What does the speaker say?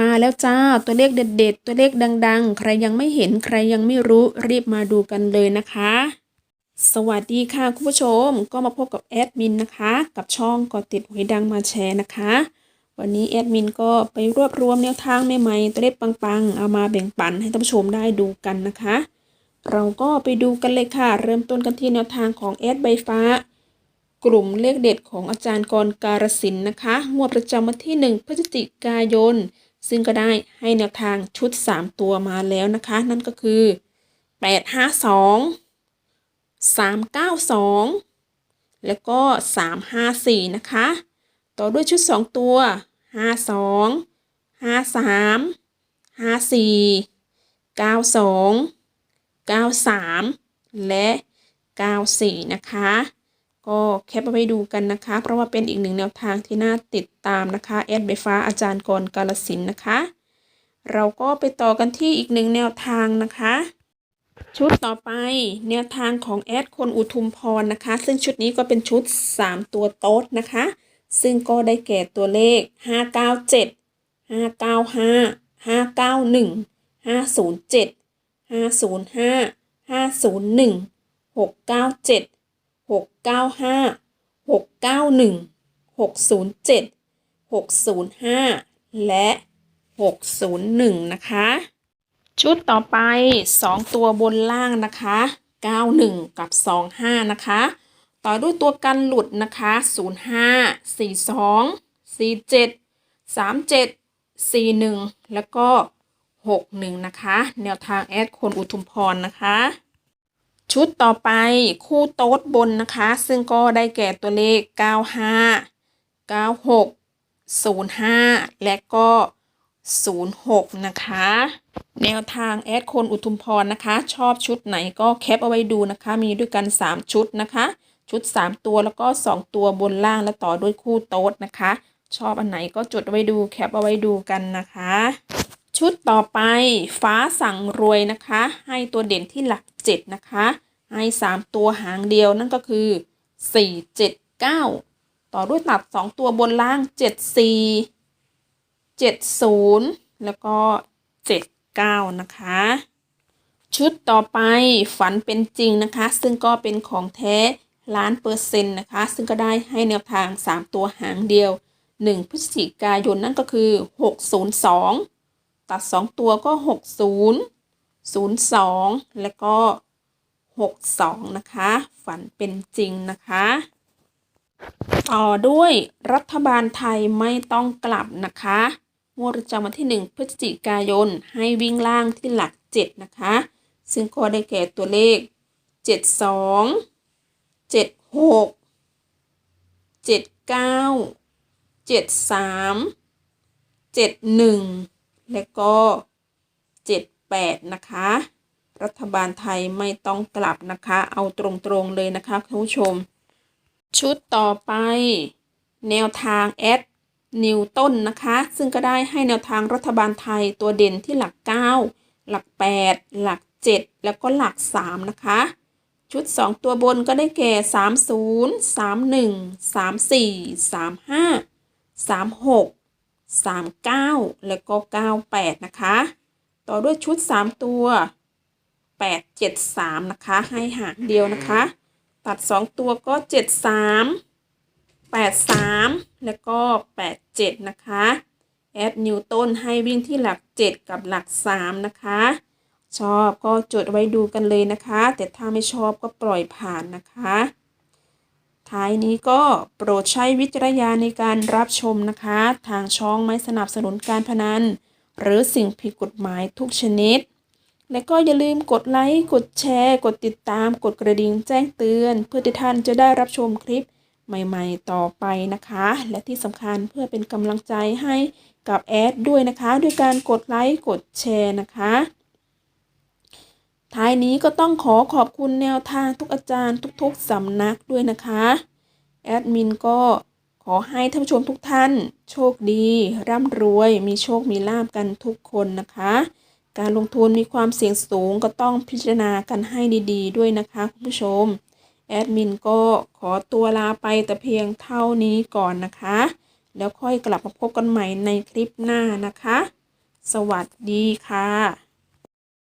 มาแล้วจ้าตัวเลขเด็ด ๆ ตัวเลขดัง ๆ ใครยังไม่เห็นใครยังไม่รู้รีบมาดูกันเลยนะคะ สวัสดีค่ะคุณผู้ชมก็มาพบกับแอดมินนะคะ กับช่องกอติดหวยดังมาแชร์นะคะ วันนี้แอดมินก็ไปรวบรวมแนวทางใหม่ๆตัวเลขปังๆ เอามาแบ่งปันให้ท่านผู้ชมได้ดูกันนะคะ เราก็ไปดูกันเลยค่ะ เริ่มต้นกันที่แนวทางของแอดใบฟ้ากลุ่มเลขเด็ดของอาจารย์กรการสินนะคะ งวดประจำวันที่ 1 พฤศจิกายน ซึ่งก็ได้ให้แนวทางชุด 3 ตัวมาแล้วนะคะ นั่นก็คือ 852 392 แล้วก็ 354 นะคะ ต่อด้วยชุด 2 ตัว 52 53 54 92 93 และ 94 นะคะ ก็แคปเอาไว้ดูกันนะคะ เพราะว่าเป็นอีกหนึ่งแนวทางที่น่าติดตามนะคะแอดใบฟ้าอาจารย์กรกาลสินนะคะ เราก็ไปต่อกันที่อีกหนึ่งแนวทางนะคะ ชุดต่อไปแนวทางของแอดคนอุทุมพรนะคะ ซึ่งชุดนี้ก็เป็นชุด 3 ตัวโต๊ดนะคะ ซึ่งก็ได้แก่ตัวเลข 597 595 591 507 505 501 697 695 691 607 605 และ 601 นะคะ ชุดต่อไป 2 ตัวบนล่างนะคะ 91 กับ 25 นะคะ ต่อด้วยตัวกันหลุดนะคะ 05 42 47 37 41 แล้วก็ 61 นะคะ แนวทางแอดคนอุทุมพรนะคะ ชุดต่อไปคู่โต๊ดบนนะคะ ซึ่งก็ได้แก่ตัวเลข 95 96 05 และก็ 06 นะคะ แนวทางแอดคนอุทุมพรนะคะ ชอบชุดไหนก็แคปเอาไว้ดูนะคะ มีด้วยกัน 3 ชุดนะคะ ชุด 3 ตัวแล้วก็ 2 ตัวบนล่างและต่อด้วยคู่โต๊ดนะคะ ชอบอันไหนก็จดไว้ดูแคปเอาไว้ดูกันนะคะ ชุดต่อไปฟ้าสั่งรวยนะคะ ให้ตัวเด่นที่หลัก 7 นะคะ ให้ 3 ตัวหางเดียวนั่นก็คือ 4 7 9 ต่อด้วยตัด 2 ตัวบนล่าง 7 4 7 0 แล้วก็ 7 9 นะคะ ชุดต่อไปฝันเป็นจริงนะคะ ซึ่งก็เป็นของแท้ล้านเปอร์เซ็นต์นะคะ ซึ่งก็ได้ให้แนวทาง 3 ตัวหางเดียว 1 พฤศจิกายนนั่นก็คือ 602 ตัด 2 ตัวก็ 60 02 แล้วก็ 62 นะคะ ฝันเป็นจริงนะคะ ต่อด้วยรัฐบาลไทยไม่ต้องกลับนะคะงวดประจำวันที่ 1 พฤศจิกายน ให้วิ่งล่างที่หลัก 7 นะคะ ซึ่งก็ได้แก่ตัวเลข 72 76 79 73 71 และก็ 78 นะคะ รัฐบาลไทยไม่ต้องกลับนะคะ เอาตรงๆเลยนะคะคุณผู้ชม ชุดต่อไป แนวทางแอดนิวต้นนะคะ ซึ่งก็ได้ให้แนวทางรัฐบาลไทยตัวเด่นที่หลัก 9 หลัก 8 หลัก 7 แล้วก็หลัก 3 นะคะ ชุด 2 ตัวบนก็ได้แก่ 30 31 34 35 36 39 แล้วก็ 98 นะคะ ต่อด้วยชุด 3 ตัว 8 7 3 นะคะ ให้หางเดียวนะคะ ตัด 2 ตัวก็ 7 3 8 3 แล้วก็ 8 7 นะคะแอดนิวต้นให้วิ่งที่หลัก 7 กับหลัก 3 นะคะ ชอบก็จดไว้ดูกันเลยนะคะ แต่ถ้าไม่ชอบก็ปล่อยผ่านนะคะ ท้ายนี้ก็โปรดใช้วิจารณญาณในการรับชมนะคะ ทางช่องไม่สนับสนุนการพนัน หรือสิ่งผิดกฎหมายทุกชนิด และก็อย่าลืมกดไลค์ กดแชร์ กดติดตาม กดกระดิ่งแจ้งเตือน เพื่อที่ท่านจะได้รับชมคลิปใหม่ๆต่อไปนะคะ และที่สำคัญเพื่อเป็นกำลังใจให้กับแอดด้วยนะคะ ด้วยการกดไลค์ กดแชร์นะคะายนี้ก็ต้องขอขอบคุณแนวทางทุกอาจารย์ทุกๆสำนักด้วยนะคะ แอดมินก็ขอให้ท่านผู้ชมทุกท่าน โชคดี ร่ำรวย มีโชคมีลาบกันทุกคนนะคะ การลงทุนมีความเสี่ยงสูงก็ต้องพิจารณากันให้ดีๆ ด้วยนะคะคุณผู้ชม แอดมินก็ขอตัวลาไปแต่เพียงเท่านี้ก่อนนะคะ แล้วค่อยกลับมาพบกันใหม่ในคลิปหน้านะคะ สวัสดีค่ะ